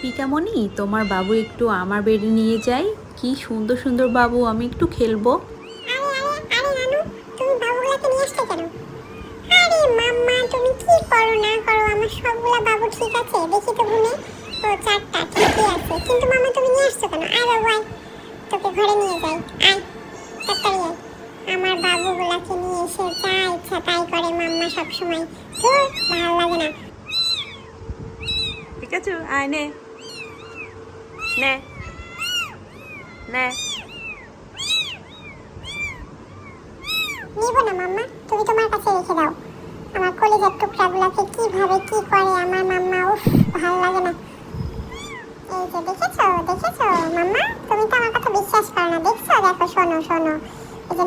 পিকামণি তোমার বাবু একটু আমার বেডে নিয়ে যাই। কি সুন্দর সুন্দর বাবু আমি একটু খেলব। আরে আরে আরে নানু তুমি বাবুগুলাকে নিয়ে আসলে কেন? আরে মাম্মা তুমি কি করো না করো আমার সবগুলা বাবু ঠিক আছে দেখি তো গুনে ও চারটা ঠিকই আছে। কিন্তু মামা তুমি নিয়ে আসছো কেন? আয় বাবু আয়। তোকে ঘরে নিয়ে যাই। আয় তাড়াতাড়ি আয়। আমার বাবুগুলাকে নিয়ে এসে যা ইচ্ছা তাই করে মাম্মা সবসময়। ধুর ভালো লাগে না। ঠিক আছে আয় নে। নে। নে। নিব না, মাম্মা। তুমি তোমার কাছে রেখে দাও। আমার কলেজের টুকরাগুলোকে কীভাবে কি করে আমার মাম্মা, উফ, ভালো লাগে না। এই যে দেখেছ দেখেছ, মাম্মা? তুমি তো আমার কথা বিশ্বাস করো না, দেখছ? দেখো, শোনো শোনো। এই যে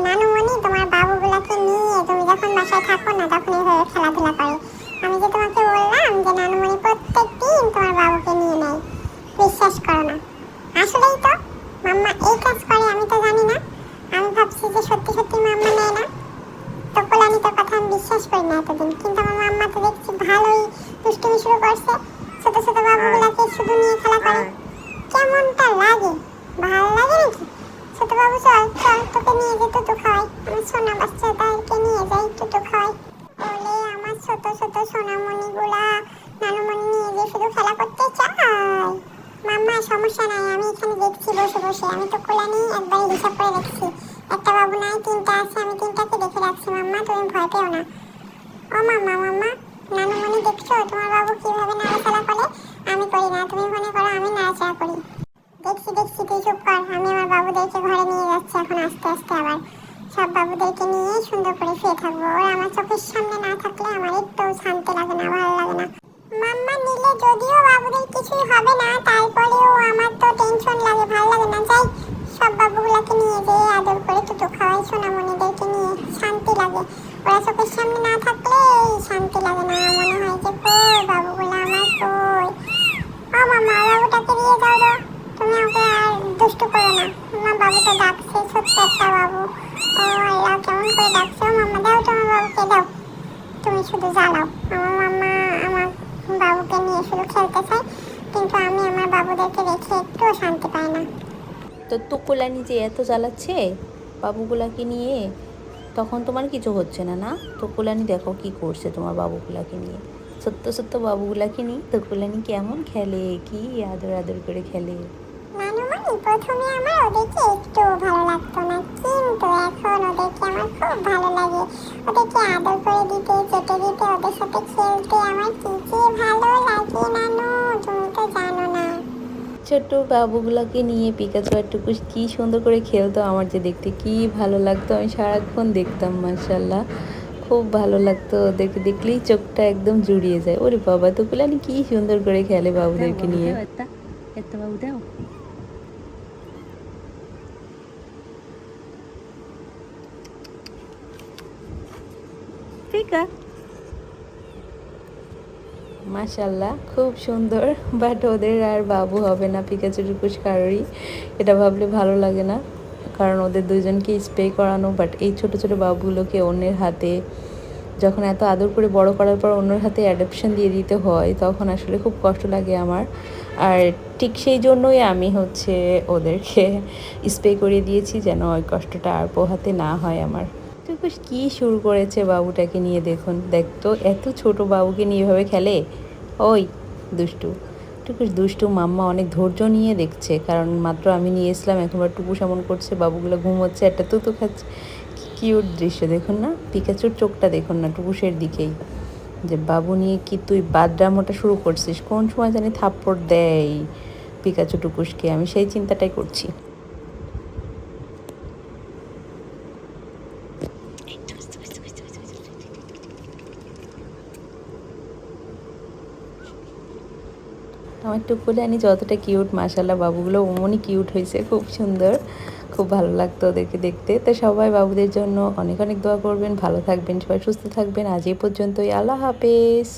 তোমার বাবুগুলোকে নিয়ে তুমি যখন বাসায় থাকো না তখন এইভাবে খেলাধুলা করে। আমি যে তোমাকে বললাম যে নানুমণি বিশ্বাস করো না। আসলেই তো মাম্মা এই কাজ করে আমি তো জানি না। আমি ভাবছি যে সত্যি সত্যি মাম্মা নেয় না। তো কোলানি তোর কথা আমি বিশ্বাস করি না এতদিন। কিন্তু আমার মাম্মা তো দেখছি ভালোই দুষ্টুমি শুরু করছে। ছোট ছোট বাবুগুলাকে শুধু নিয়ে খেলা করে। আয়। কেমনটা লাগে? ভালো লাগে নাকি? ছোট বাবু চল চল তোকে নিয়ে যেতে তো খাওয়াই। আমার সোনা বাচ্চাদেরকে নিয়ে যাই একটু তো খাওয়াই। ওলে আমার ছোট ছোট সোনামণিগুলা নানুমণি নিয়ে যে শুধু খেলা করতে চায় মাম্মা সমস্যা নাই আমি এখানে দেখছি বসে বসে আমি তো কোলানি একবারে হিসাব করে দেখছি। একটা বাবু নাই, তিনটা আছে, আমি তিনটাকে দেখে রাখছি। মাম্মা, তুমি ভয় পেও না। ও মাম্মা মাম্মা, নানুমণি, দেখছ? তোমার বাবু কীভাবে নাড়াচাড়া করে? আমি করি না, তুমি মনে করো আমি নাড়াচাড়া করি। দেখছি দেখছি, তুই চুপ কর। আমি আমার বাবুদেরকে ঘরে নিয়ে যাচ্ছি এখন আস্তে আস্তে আবার। সব বাবুদেরকে নিয়ে সুন্দর করে শুয়ে থাকব। ওরা আমার চোখের সামনে না থাকলে আমার একটু শান্তি লাগে না ভালো লাগে না মাম্মা নিলে যদিও বাবুদের কিছুই হবে না তারপরেও আমার তো টেনশন লাগে ভালো লাগে না যাই সব বাবুগুলোকে নিয়ে যেয়ে আদর করে টুটু খাওয়াই সোনামণিদেরকে নিয়ে শান্তি লাগে ওরা চোখের সামনে না থাকলে শান্তি লাগে না মনে হয় যে কই বাবুগুলো আমার কই ও মামা বাবুটাকে দিয়ে যাও তো তুমি ওকে আর দুষ্টু করো না তো ডাকছে, ছোট্ট একটা বাবু। ও আল্লাহ কেমন করে ডাকছে? ও মামা দাও তোমার বাবুকে, দাও। তুমি শুধু জ্বালাও। আমার মামা আমার বাবুকে নিয়ে শুধু খেলতে চায়, কিন্তু আমি আমার বাবুদেরকে রেখে একটুও শান্তি পাই না। তো তুকুলানি যে এত জ্বালাচ্ছে বাবুগুলাকে নিয়ে, তখন তোমার কিছু হচ্ছে না না? তুকুলানি দেখো কি করছে তোমার বাবুগুলাকে নিয়ে। সত্য সত্য বাবুগুলাকে নিয়ে তুকুলানি কেমন খেলে? কি আদর আদর করে খেলে? প্রথমে আমার ওদেরকে একটু ভালো লাগতো না কিন্তু এখন ওদেরকে আমার খুব ভালো লাগে। ওদেরকে আদর করে দিতে চেটে দিতে ওদের সাথে খেলতে আমার কি যে ভালো লাগে নানু তুমি তো জানো না। ছোট্ট বাবুগুলোকে নিয়ে পিকাচু আর টুকুস কি সুন্দর করে খেলতো আমার যে দেখতে কি ভালো লাগতো। আমি সারাক্ষণ দেখতাম মার্শাল্লাহ খুব ভালো লাগতো ওদেরকে দেখলেই চোখটা একদম জুড়িয়ে যায়। ওরে বাবা তো কুলানি কি সুন্দর করে খেলে বাবুদেরকে নিয়ে। একটা বাবু দাও। পিকা মাশাল্লাহ খুব সুন্দর। বাট ওদের আর বাবু হবে না পিকাচু টুকুস কারোরই। এটা ভাবলে ভালো লাগে না, কারণ ওদের দুজনকে স্প্রে করানো বাট এই ছোট ছোট বাবুগুলোকে অন্যের হাতে, যখন এত আদর করে বড় করার পর অন্যের হাতে অ্যাডাপশন দিয়ে দিতে হয়, তখন আসলে খুব কষ্ট লাগে আমার। আর ঠিক সেই জন্যই আমি হচ্ছে ওদেরকে স্প্রে করিয়ে দিয়েছি, যেন ওই কষ্টটা আর পোহাতে না হয় আমার। কি শুরু করেছে বাবুটাকে নিয়ে দেখুন। দেখতো এত ছোট বাবুকে নিয়ে এভাবে খেলে? ওই দুষ্টু। টুকুস দুষ্টু মাম্মা অনেক ধৈর্য নিয়ে দেখছে, কারণ মাত্র আমি নিয়ে এসলাম এখনবার টুকুস এমন করছে, বাবুগুলো ঘুমোচ্ছে, একটা তুতু খাচ্ছে। কিউট দৃশ্য, দেখুন না? পিকাচুর চোখটা দেখুন না টুকুসের দিকেই। যে বাবু নিয়ে কি তুই বাদরামোটা শুরু করছিস? কোন সময় জানি থাপ্পড় দেয় পিকাচু টুকুসকে, আমি সেই চিন্তাটাই করছি। আমার টুকুলানি যতটা কিউট মাসাল্লাহ বাবুগুলো অমনই কিউট হয়েছে, খুব সুন্দর, খুব ভালো লাগতো ওদেরকে দেখতে। তো সবাই বাবুদের জন্য অনেক অনেক দোয়া করবেন, ভালো থাকবেন, সবাই সুস্থ থাকবেন। আজ এই পর্যন্তই, আল্লাহ হাফেজ।